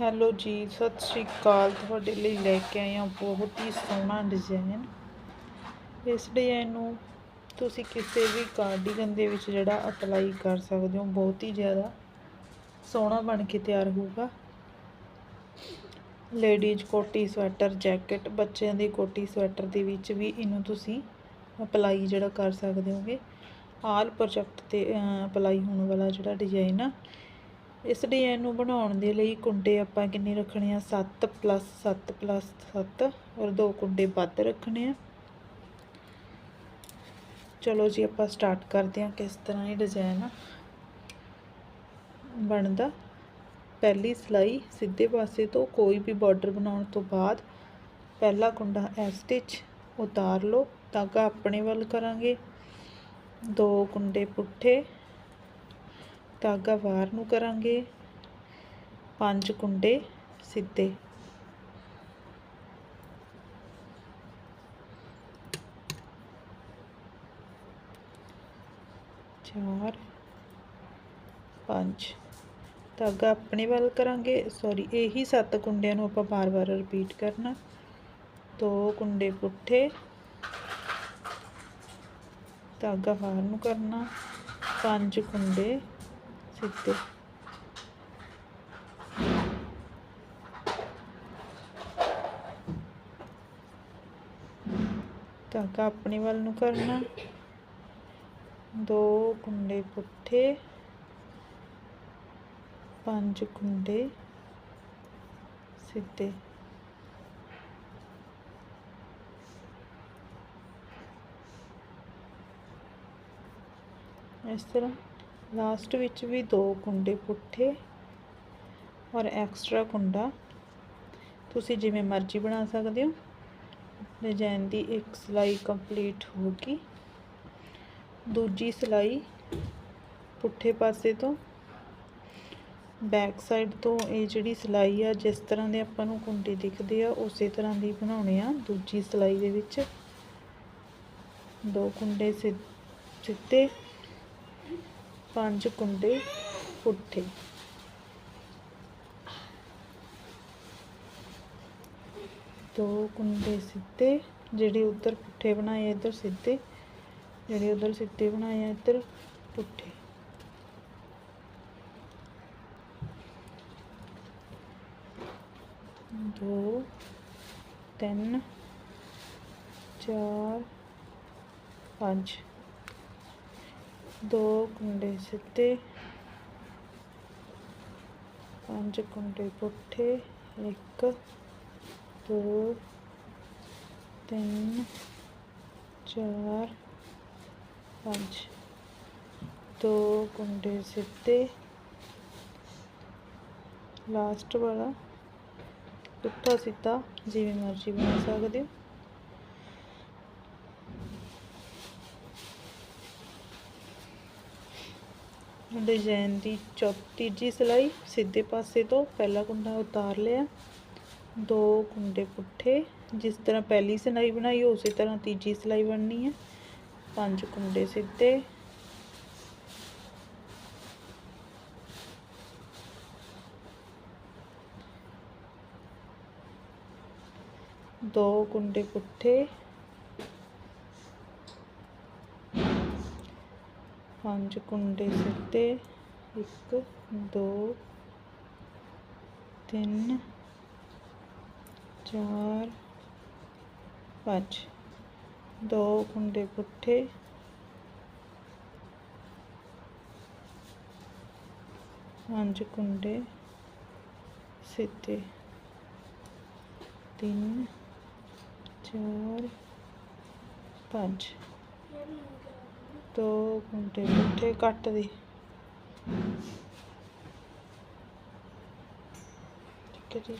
Hello ਜੀ, ਸਤਿ ਸ਼੍ਰੀ ਅਕਾਲ। ਤੁਹਾਡੇ ਲਈ ਲੈ ਕੇ ਆਏ ਹਾਂ ਬਹੁਤ ਹੀ ਸੋਹਣਾ ਡਿਜ਼ਾਈਨ ਇਸ ਡਿਜ਼ਾਈਨ ਨੂੰ ਤੁਸੀਂ ਕਿਸੇ ਵੀ ਕਾਰਡੀਗਨ ਦੇ ਵਿੱਚ ਜਿਹੜਾ ਅਪਲਾਈ ਕਰ ਸਕਦੇ ਹੋ, ਬਹੁਤ ਹੀ ਜ਼ਿਆਦਾ ਸੋਹਣਾ ਬਣ ਕੇ ਤਿਆਰ ਹੋਊਗਾ। ਲੇਡੀਜ਼ ਕੋਟੀ ਸਵੈਟਰ ਜੈਕਟ ਬੱਚਿਆਂ ਦੀ ਕੋਟੀ ਸਵੈਟਰ ਦੇ ਵਿੱਚ ਵੀ ਇਹਨੂੰ ਤੁਸੀਂ ਅਪਲਾਈ ਜਿਹੜਾ ਕਰ ਸਕਦੇ ਹੋਗੇ। ਆਲ ਪ੍ਰੋਜੈਕਟ ਤੇ ਅਪਲਾਈ ਹੋਣ ਵਾਲਾ ਜਿਹੜਾ ਡਿਜ਼ਾਈਨ ਆ ਇਸ ਡਿਜ਼ਾਈਨ ਨੂੰ ਬਣਾਉਣ ਦੇ ਲਈ ਕੁੰਡੇ ਆਪਾਂ ਕਿੰਨੇ ਰੱਖਣੇ ਆ? 7 7 7 ਔਰ ਦੋ ਕੁੰਡੇ ਵੱਧ ਰੱਖਣੇ ਆ। ਚਲੋ ਜੀ, ਆਪਾਂ ਸਟਾਰਟ ਕਰਦੇ ਹਾਂ ਕਿਸ ਤਰ੍ਹਾਂ ਇਹ ਡਿਜ਼ਾਈਨ ਬਣਦਾ। ਪਹਿਲੀ ਸਲਾਈ ਸਿੱਧੇ ਪਾਸੇ ਤੋਂ ਕੋਈ ਵੀ ਬਾਰਡਰ ਬਣਾਉਣ ਤੋਂ ਬਾਅਦ ਪਹਿਲਾ ਕੁੰਡਾ ਐ ਸਟਿਚ ਉਤਾਰ ਲਓ ਧਾਗਾ ਆਪਣੇ ਵੱਲ ਕਰਾਂਗੇ। ਦੋ ਕੁੰਡੇ ਪੁੱਠੇ ਧਾਗਾ ਬਾਹਰ ਨੂੰ ਕਰਾਂਗੇ। ਪੰਜ ਕੁੰਡੇ ਸਿੱਧੇ। ਚਾਰ, ਪੰਜ। ਧਾਗਾ ਆਪਣੇ ਵੱਲ ਕਰਾਂਗੇ। ਸੌਰੀ ਇਹੀ ਸੱਤ ਕੁੰਡਿਆਂ ਨੂੰ ਆਪਾਂ ਬਾਰ-ਬਾਰ ਰਿਪੀਟ ਕਰਨਾ। ਦੋ ਕੁੰਡੇ ਪੁੱਠੇ। ਧਾਗਾ ਬਾਹਰ ਨੂੰ ਕਰਨਾ। ਪੰਜ ਕੁੰਡੇ ਸਿੱਧੇ ਧਾਗਾ ਆਪਣੇ ਵੱਲ ਨੂੰ ਕਰਨਾ। ਦੋ ਕੁੰਡੇ ਪੁੱਠੇ। ਪੰਜ ਕੁੰਡੇ ਸਿੱਧੇ। ਇਸ ਤਰ੍ਹਾਂ। ਲਾਸਟ ਵਿੱਚ ਵੀ ਦੋ ਕੁੰਡੇ ਪੁੱਠੇ ਔਰ ਐਕਸਟਰਾ ਕੁੰਡਾ। ਤੁਸੀਂ ਜਿਵੇਂ ਮਰਜ਼ੀ ਬਣਾ ਸਕਦੇ ਹੋ। ਡਿਜ਼ਾਈਨ ਦੀ ਇੱਕ ਸਿਲਾਈ ਕੰਪਲੀਟ ਹੋ ਗਈ। ਦੂਜੀ ਸਿਲਾਈ ਪੁੱਠੇ ਪਾਸੇ ਤੋਂ। ਬੈਕ ਸਾਈਡ ਤੋਂ ਇਹ ਜਿਹੜੀ ਸਿਲਾਈ ਆ, ਜਿਸ ਤਰ੍ਹਾਂ ਦੇ ਆਪਾਂ ਨੂੰ ਕੁੰਡੇ ਦਿਖਦੇ ਆ, ਉਸੇ ਤਰ੍ਹਾਂ ਦੀ ਬਣਾਉਣੇ ਆ। ਦੂਜੀ ਸਿਲਾਈ ਦੇ ਵਿੱਚ ਦੋ ਕੁੰਡੇ ਸਿੱਧੇ ਪੰਜ ਕੁੰਡੇ ਪੁੱਠੇ। ਦੋ ਕੁੰਡੇ ਸਿੱਧੇ, ਜਿਹੜੇ ਉੱਧਰ ਪੁੱਠੇ ਬਣਾਏ ਆ, ਇੱਧਰ ਸਿੱਧੇ। ਜਿਹੜੇ ਉੱਧਰ ਸਿੱਧੇ ਬਣਾਏ ਆ, ਇੱਧਰ ਪੁੱਠੇ। ਦੋ, ਤਿੰਨ, ਚਾਰ, ਪੰਜ। ਦੋ ਕੁੰਡੇ ਸਿੱਧੇ, ਪੰਜ ਕੁੰਡੇ ਪੁੱਠੇ, ਇੱਕ, ਦੋ, ਤਿੰਨ, ਚਾਰ, ਪੰਜ। ਦੋ ਕੁੰਡੇ ਸਿੱਧੇ। ਲਾਸਟ ਵਾਲਾ। ਪੁੱਠਾ ਸਿੱਧਾ, ਜਿਵੇਂ ਮਰਜ਼ੀ ਬਣਾ ਸਕਦੇ ਹੋ। ਡਿਜ਼ਾਈਨ ਦੀ ਚੌ ਤੀਜੀ ਸਿਲਾਈ ਸਿੱਧੇ ਪਾਸੇ ਤੋਂ ਪਹਿਲਾ ਕੁੰਡਾ ਉਤਾਰ ਲਿਆ। ਦੋ ਕੁੰਡੇ ਪੁੱਠੇ, ਜਿਸ ਤਰ੍ਹਾਂ ਪਹਿਲੀ ਸਿਲਾਈ ਬਣਾਈ, ਉਸੇ ਤਰ੍ਹਾਂ ਤੀਜੀ ਸਿਲਾਈ ਬਣਨੀ ਹੈ। ਪੰਜ ਕੁੰਡੇ ਸਿੱਧੇ। ਦੋ ਕੁੰਡੇ ਪੁੱਠੇ। ਪੰਜ ਕੁੰਡੇ ਸਿੱਧੇ ਇੱਕ, ਦੋ, ਤਿੰਨ, ਚਾਰ, ਪੰਜ। ਦੋ ਕੁੰਡੇ ਪੁੱਠੇ। ਪੰਜ ਕੁੰਡੇ ਸਿੱਧੇ ਤਿੰਨ, ਚਾਰ, ਪੰਜ। ਦੋ ਕੁੰਡੇ ਪੁੱਠੇ ਕੱਟ ਦੇ। ਠੀਕ ਹੈ ਜੀ।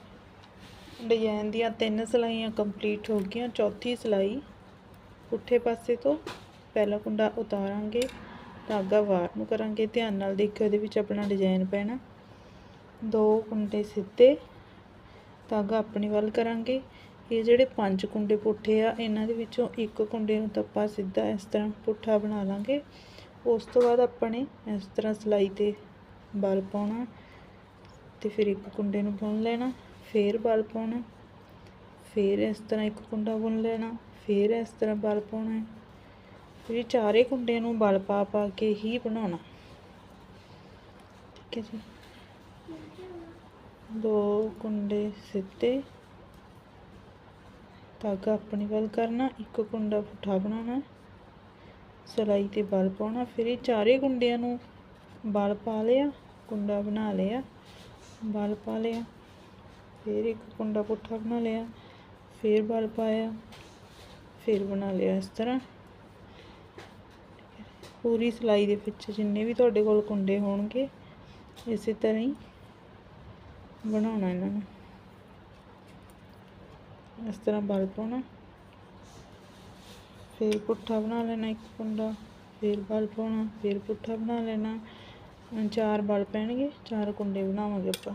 ਡਿਜ਼ਾਈਨ ਦੀਆਂ ਤਿੰਨ ਸਲਾਈਆਂ ਕੰਪਲੀਟ ਹੋ ਗਈਆਂ। ਚੌਥੀ ਸਲਾਈ ਪੁੱਠੇ ਪਾਸੇ ਤੋਂ ਪਹਿਲਾ ਕੁੰਡਾ ਉਤਾਰਾਂਗੇ। ਧਾਗਾ ਬਾਹਰ ਨੂੰ ਕਰਾਂਗੇ। ਧਿਆਨ ਨਾਲ ਦੇਖਿਓ, ਇਹਦੇ ਵਿੱਚ ਆਪਣਾ ਡਿਜ਼ਾਈਨ ਪੈਣਾ। ਦੋ ਕੁੰਡੇ ਸਿੱਧੇ ਧਾਗਾ ਆਪਣੇ ਵੱਲ ਕਰਾਂਗੇ। ਇਹ ਜਿਹੜੇ ਪੰਜ ਕੁੰਡੇ ਪੁੱਠੇ ਆ, ਇਹਨਾਂ ਦੇ ਵਿੱਚੋਂ ਇੱਕ ਕੁੰਡੇ ਨੂੰ ਤਾਂ ਆਪਾਂ ਸਿੱਧਾ ਇਸ ਤਰ੍ਹਾਂ ਪੁੱਠਾ ਬਣਾ ਲਾਂਗੇ। ਉਸ ਤੋਂ ਬਾਅਦ ਆਪਾਂ ਨੇ ਇਸ ਤਰ੍ਹਾਂ ਸਲਾਈ ਤੇ ਬਲ ਪਾਉਣਾ ਤੇ ਫਿਰ ਇੱਕ ਕੁੰਡੇ ਨੂੰ ਬੁਣ ਲੈਣਾ, ਫਿਰ ਬਲ ਪਾਉਣਾ, ਫਿਰ ਇਸ ਤਰ੍ਹਾਂ ਇੱਕ ਕੁੰਡਾ ਬੁਣ ਲੈਣਾ, ਫਿਰ ਇਸ ਤਰ੍ਹਾਂ ਬਲ ਪਾਉਣਾ। ਫਿਰ ਚਾਰੇ ਕੁੰਡਿਆਂ ਨੂੰ ਬਲ ਪਾ ਪਾ ਕੇ ਹੀ ਬਣਾਉਣਾ। ਠੀਕ ਹੈ ਜੀ। ਦੋ ਕੁੰਡੇ ਸਿੱਧੇ ਧਾਗਾ ਆਪਣੀ ਵੱਲ ਕਰਨਾ, ਇੱਕ ਕੁੰਡਾ ਪੁੱਠਾ ਬਣਾਉਣਾ, ਸਲਾਈ ਤੇ ਬਲ ਪਾਉਣਾ, ਫਿਰ ਇਹ ਚਾਰੇ ਕੁੰਡਿਆਂ ਨੂੰ ਬਲ ਪਾ ਲਿਆ, ਕੁੰਡਾ ਬਣਾ ਲਿਆ, ਬਲ ਪਾ ਲਿਆ, ਫਿਰ ਇੱਕ ਕੁੰਡਾ ਪੁੱਠਾ ਬਣਾ ਲਿਆ, ਫਿਰ ਬਲ ਪਾਇਆ, ਫਿਰ ਬਣਾ ਲਿਆ ਇਸ ਤਰ੍ਹਾਂ। ਪੂਰੀ ਸਲਾਈ ਦੇ ਵਿੱਚ ਜਿੰਨੇ ਵੀ ਤੁਹਾਡੇ ਕੋਲ ਕੁੰਡੇ ਹੋਣਗੇ, ਇਸੇ ਤਰ੍ਹਾਂ ਹੀ ਬਣਾਉਣਾ ਇਹਨਾਂ ਨੂੰ। ਇਸ ਤਰ੍ਹਾਂ ਬਲ ਪਾਉਣਾ। ਫਿਰ ਪੁੱਠਾ ਬਣਾ ਲੈਣਾ ਇੱਕ ਕੁੰਡਾ, ਫਿਰ ਬਲ ਪਾਉਣਾ, ਫਿਰ ਪੁੱਠਾ ਬਣਾ ਲੈਣਾ। ਚਾਰ ਬਲ ਪੈਣਗੇ, ਚਾਰ ਕੁੰਡੇ ਬਣਾਵਾਂਗੇ ਆਪਾਂ।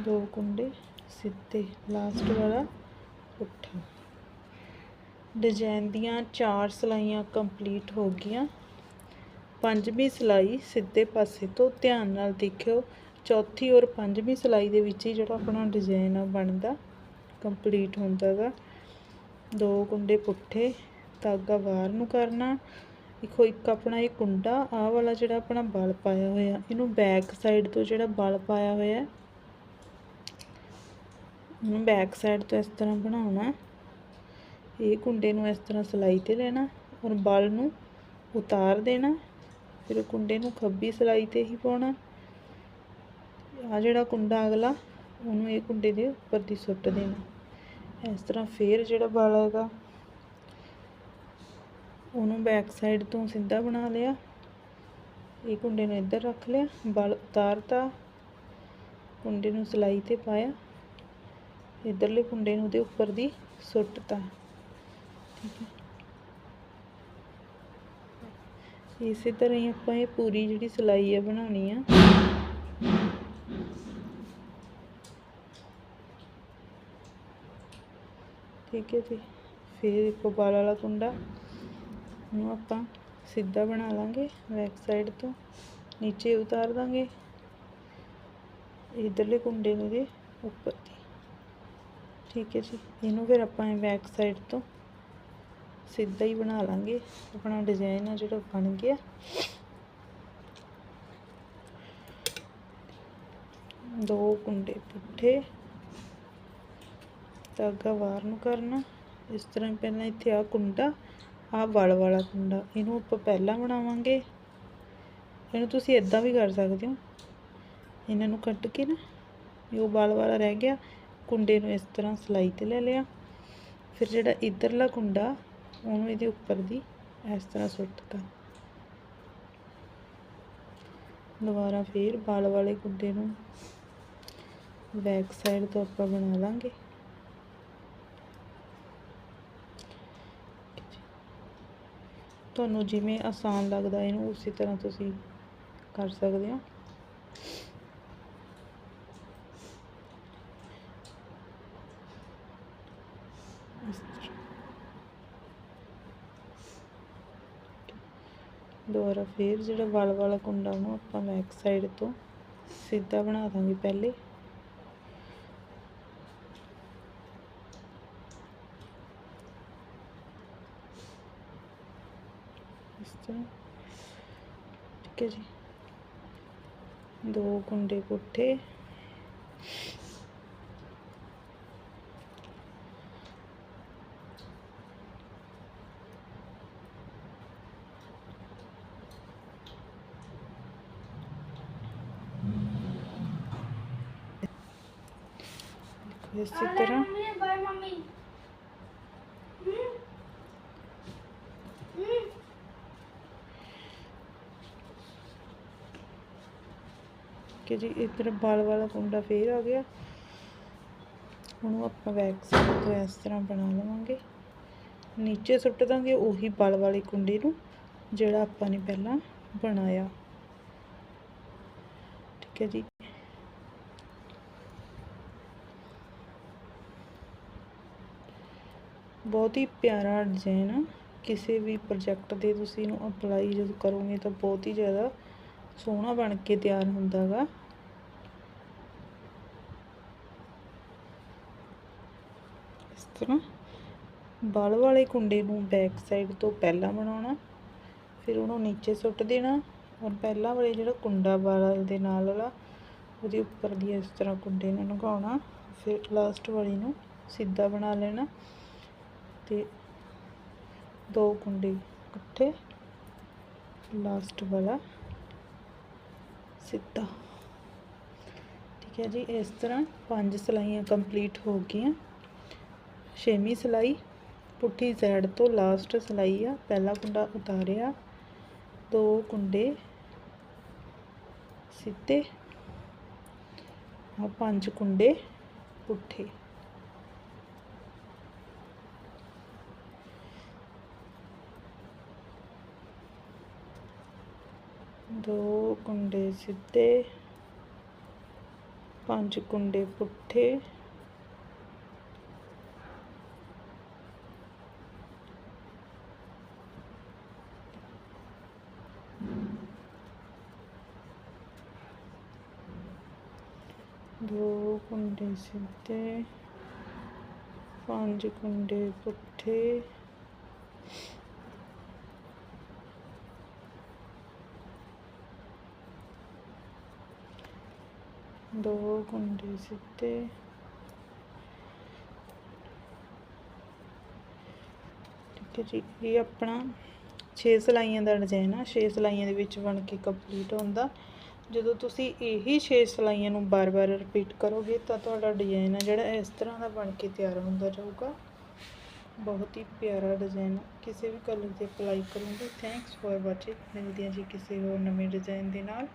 ਦੋ ਕੁੰਡੇ ਸਿੱਧੇ ਲਾਸਟ ਵਾਲਾ ਪੁੱਠਾ। ਡਿਜ਼ਾਈਨ ਦੀਆਂ ਚਾਰ ਸਲਾਈਆਂ ਕੰਪਲੀਟ ਹੋ ਗਈਆਂ। ਪੰਜਵੀਂ ਸਲਾਈ ਸਿੱਧੇ ਪਾਸੇ ਤੋਂ ਧਿਆਨ ਨਾਲ ਦੇਖਿਓ। ਚੌਥੀ ਔਰ ਪੰਜਵੀਂ ਸਿਲਾਈ ਦੇ ਵਿੱਚ ਹੀ ਜਿਹੜਾ ਆਪਣਾ ਡਿਜ਼ਾਈਨ ਆ ਬਣਦਾ ਕੰਪਲੀਟ ਹੁੰਦਾ ਗਾ। ਦੋ ਕੁੰਡੇ ਪੁੱਠੇ, ਧਾਗਾ ਬਾਹਰ ਨੂੰ ਕਰਨਾ, ਇੱਕੋ ਇੱਕ ਆਪਣਾ ਇਹ ਕੁੰਡਾ, ਆਹ ਵਾਲਾ ਜਿਹੜਾ ਆਪਣਾ ਬਲ ਪਾਇਆ ਹੋਇਆ, ਇਹਨੂੰ ਬੈਕ ਸਾਈਡ ਤੋਂ ਜਿਹੜਾ ਬਲ ਪਾਇਆ ਹੋਇਆ, ਇਹਨੂੰ ਬੈਕ ਸਾਈਡ ਤੋਂ ਇਸ ਤਰ੍ਹਾਂ ਬਣਾਉਣਾ। ਇਹ ਕੁੰਡੇ ਨੂੰ ਇਸ ਤਰ੍ਹਾਂ ਸਲਾਈ ਤੇ ਲੈਣਾ ਔਰ ਬਲ ਨੂੰ ਉਤਾਰ ਦੇਣਾ, ਫਿਰ ਕੁੰਡੇ ਨੂੰ ਖੱਬੀ ਸਲਾਈ ਤੇ ਹੀ ਪਾਉਣਾ। ਆ ਜਿਹੜਾ ਕੁੰਡਾ ਅਗਲਾ, ਉਹਨੂੰ ਇਹ ਕੁੰਡੇ ਦੇ ਉੱਪਰ ਦੀ ਸੁੱਟ ਦੇਣਾ। ਇਸ ਤਰ੍ਹਾਂ ਫੇਰ ਜਿਹੜਾ ਬਲ ਹੈਗਾ, ਉਹਨੂੰ ਬੈਕ ਸਾਈਡ ਤੋਂ ਸਿੱਧਾ ਬਣਾ ਲਿਆ। ਇਹ ਕੁੰਡੇ ਨੂੰ ਇੱਧਰ ਰੱਖ ਲਿਆ ਬਲ ਉਤਾਰਤਾ। ਕੁੰਡੇ ਨੂੰ ਸਲਾਈ ਤੇ ਪਾਇਆ। ਇੱਧਰਲੇ ਕੁੰਡੇ ਨੂੰ ਉਹਦੇ ਉੱਪਰ ਦੀ ਸੁੱਟਤਾ। ਠੀਕ ਹੈ। ਇਸੇ ਤਰ੍ਹਾਂ ਹੀ ਆਪਾਂ ਇਹ ਪੂਰੀ ਜਿਹੜੀ ਸਲਾਈ ਹੈ ਬਣਾਉਣੀ ਆ। ਠੀਕ ਹੈ ਜੀ। ਫਿਰ ਇੱਕ ਬਾਲ ਵਾਲਾ ਕੁੰਡਾ ਨੂੰ ਆਪਾਂ ਸਿੱਧਾ ਬਣਾ ਲਾਂਗੇ ਬੈਕ ਸਾਈਡ ਤੋਂ। ਨੀਚੇ ਉਤਾਰ ਦਾਂਗੇ। ਇਧਰਲੇ ਕੁੰਡੇ ਨੂੰ ਦੇ ਉੱਪਰ ਦੀ। ਠੀਕ ਹੈ ਜੀ। ਇਹਨੂੰ ਫਿਰ ਆਪਾਂ ਬੈਕ ਸਾਈਡ ਤੋਂ ਸਿੱਧਾ ਹੀ ਬਣਾ ਲਾਂਗੇ। ਆਪਣਾ ਡਿਜ਼ਾਈਨ ਆ ਜਿਹੜਾ ਬਣ ਗਿਆ। ਦੋ ਕੁੰਡੇ ਪੁੱਠੇ। ਧਾਗਾ ਬਾਹਰ ਨੂੰ ਕਰਨਾ ਇਸ ਤਰ੍ਹਾਂ ਪਹਿਲਾਂ ਇੱਥੇ ਆ ਕੁੰਡਾ ਆ ਵਲ ਵਾਲਾ ਕੁੰਡਾ, ਇਹਨੂੰ ਆਪਾਂ ਪਹਿਲਾਂ ਬਣਾਵਾਂਗੇ। ਇਹਨੂੰ ਤੁਸੀਂ ਇਦਾਂ ਵੀ ਕਰ ਸਕਦੇ ਹੋ। ਇਹਨਾਂ ਨੂੰ ਕੱਟ ਕੇ ਨਾ, ਇਹ ਉਹ ਵਲ ਵਾਲਾ ਰਹਿ ਗਿਆ। ਕੁੰਡੇ ਨੂੰ ਇਸ ਤਰ੍ਹਾਂ ਸਲਾਈ ਤੇ ਲੈ ਲਿਆ। ਫਿਰ ਜਿਹੜਾ ਇਧਰਲਾ ਕੁੰਡਾ, ਉਹਨੂੰ ਇਹਦੇ ਉੱਪਰ ਦੀ ਇਸ ਤਰ੍ਹਾਂ ਸੁੱਟਤਾ ਦੁਬਾਰਾ ਫਿਰ ਬਾਲ ਵਾਲੇ ਕੁੰਡੇ ਨੂੰ ਬੈਕ ਸਾਈਡ ਤੋਂ ਆਪਾਂ ਬਣਾ ਲਾਂਗੇ। ਤੁਹਾਨੂੰ ਜਿਵੇਂ ਆਸਾਨ ਲੱਗਦਾ, ਇਹਨੂੰ ਉਸੇ ਤਰ੍ਹਾਂ ਤੁਸੀਂ ਕਰ ਸਕਦੇ ਹੋ। ਦੁਬਾਰਾ ਫਿਰ ਜਿਹੜਾ ਵਲ ਵਾਲਾ ਕੁੰਡਾ ਉਹਨੂੰ ਆਪਾਂ ਬੈਕ ਸਾਈਡ ਤੋਂ ਸਿੱਧਾ ਬਣਾ ਦਾਂਗੇ ਪਹਿਲੇ ਇਸ ਤਰ੍ਹਾਂ ਠੀਕ ਹੈ ਜੀ ਦੋ ਕੁੰਡੇ ਪੁੱਠੇ ਦੇਖੋ ਇਸੇ ਕਿ ਜੀ, ਇੱਧਰ ਬਲ ਵਾਲਾ ਕੁੰਡਾ ਫੇਰ ਆ ਗਿਆ। ਉਹਨੂੰ ਆਪਾਂ ਬੈਕ ਸਾਈਡ ਤੋਂ ਇਸ ਤਰ੍ਹਾਂ ਬਣਾ ਲਵਾਂਗੇ। ਨੀਚੇ ਸੁੱਟ ਦਾਂਗੇ ਉਹੀ ਬਲ ਵਾਲੇ ਕੁੰਡੇ ਨੂੰ, ਜਿਹੜਾ ਆਪਾਂ ਨੇ ਪਹਿਲਾਂ ਬਣਾਇਆ। ਠੀਕ ਹੈ ਜੀ। ਬਹੁਤ ਹੀ ਪਿਆਰਾ ਡਿਜ਼ਾਈਨ ਆ। ਕਿਸੇ ਵੀ ਪ੍ਰੋਜੈਕਟ ਦੇ ਤੁਸੀਂ ਇਹਨੂੰ ਅਪਲਾਈ ਜਦੋਂ ਕਰੋਗੇ ਤਾਂ ਬਹੁਤ ਹੀ ਜ਼ਿਆਦਾ ਸੋਹਣਾ ਬਣ ਕੇ ਤਿਆਰ ਹੁੰਦਾ ਗਾ ਇਸ ਤਰ੍ਹਾਂ ਬਲ ਵਾਲੇ ਕੁੰਡੇ ਨੂੰ ਬੈਕ ਸਾਈਡ ਤੋਂ ਪਹਿਲਾਂ ਬਣਾਉਣਾ, ਫਿਰ ਉਹਨੂੰ ਨੀਚੇ ਸੁੱਟ ਦੇਣਾ। ਔਰ ਪਹਿਲਾਂ ਵਾਲੇ ਜਿਹੜਾ ਕੁੰਡਾ ਬਲ ਦੇ ਨਾਲ ਵਾਲਾ, ਉਹਦੇ ਉੱਪਰ ਦੀ ਇਸ ਤਰ੍ਹਾਂ ਕੁੰਡੇ ਨੂੰ ਲਗਾਉਣਾ ਫਿਰ ਲਾਸਟ ਵਾਲੀ ਨੂੰ ਸਿੱਧਾ ਬਣਾ ਲੈਣਾ ਤੇ ਦੋ ਕੁੰਡੇ ਇਕੱਠੇ ਲਾਸਟ ਵਾਲਾ ਸਿੱਧਾ। ਠੀਕ ਹੈ ਜੀ, ਇਸ ਤਰ੍ਹਾਂ ਪੰਜ ਸਲਾਈਆਂ ਕੰਪਲੀਟ ਹੋ ਗਈਆਂ। ਛੇਵੀਂ ਸਲਾਈ, ਪੁੱਠੀ ਸਾਈਡ ਤੋਂ ਲਾਸਟ ਸਲਾਈ ਆ, ਪਹਿਲਾ ਕੁੰਡਾ ਉਤਾਰਿਆ। ਦੋ ਕੁੰਡੇ ਸਿੱਧੇ ਆ ਪੰਜ ਕੁੰਡੇ ਪੁੱਠੇ। ਦੋ ਕੁੰਡੇ ਸਿੱਧੇ ਪੰਜ ਕੁੰਡੇ ਪੁੱਠੇ। ਦੋ ਕੁੰਡੇ ਸਿੱਧੇ, ਪੰਜ ਕੁੰਡੇ ਪੁੱਠੇ। ਦੋ ਕੁੰਡੇ ਸਿੱਧੇ। ਠੀਕ ਹੈ ਜੀ, ਇਹ ਆਪਣਾ 6 ਸਲਾਈਆਂ ਦਾ ਡਿਜ਼ਾਈਨ ਆ। 6 ਸਲਾਈਆਂ ਦੇ ਵਿੱਚ ਬਣ ਕੇ ਕੰਪਲੀਟ ਹੁੰਦਾ। ਜਦੋਂ ਤੁਸੀਂ ਇਹੀ 6 ਸਲਾਈਆਂ ਨੂੰ ਬਾਰ-ਬਾਰ ਰਿਪੀਟ ਕਰੋਗੇ ਤਾਂ ਤੁਹਾਡਾ ਡਿਜ਼ਾਈਨ ਆ ਜਿਹੜਾ ਇਸ ਤਰ੍ਹਾਂ ਦਾ ਬਣ ਕੇ ਤਿਆਰ ਹੁੰਦਾ ਜਾਊਗਾ। ਬਹੁਤ ਹੀ ਪਿਆਰਾ ਡਿਜ਼ਾਈਨ ਕਿਸੇ ਵੀ ਕਲਰ ਤੇ ਅਪਲਾਈ ਕਰੋਗੇ ਥੈਂਕਸ ਫॉर ਵਾਚਿੰਗ ਮਿਲਦੇ ਹਾਂ ਜੀ ਕਿਸੇ ਹੋਰ ਨਵੇਂ ਡਿਜ਼ਾਈਨ ਦੇ ਨਾਲ।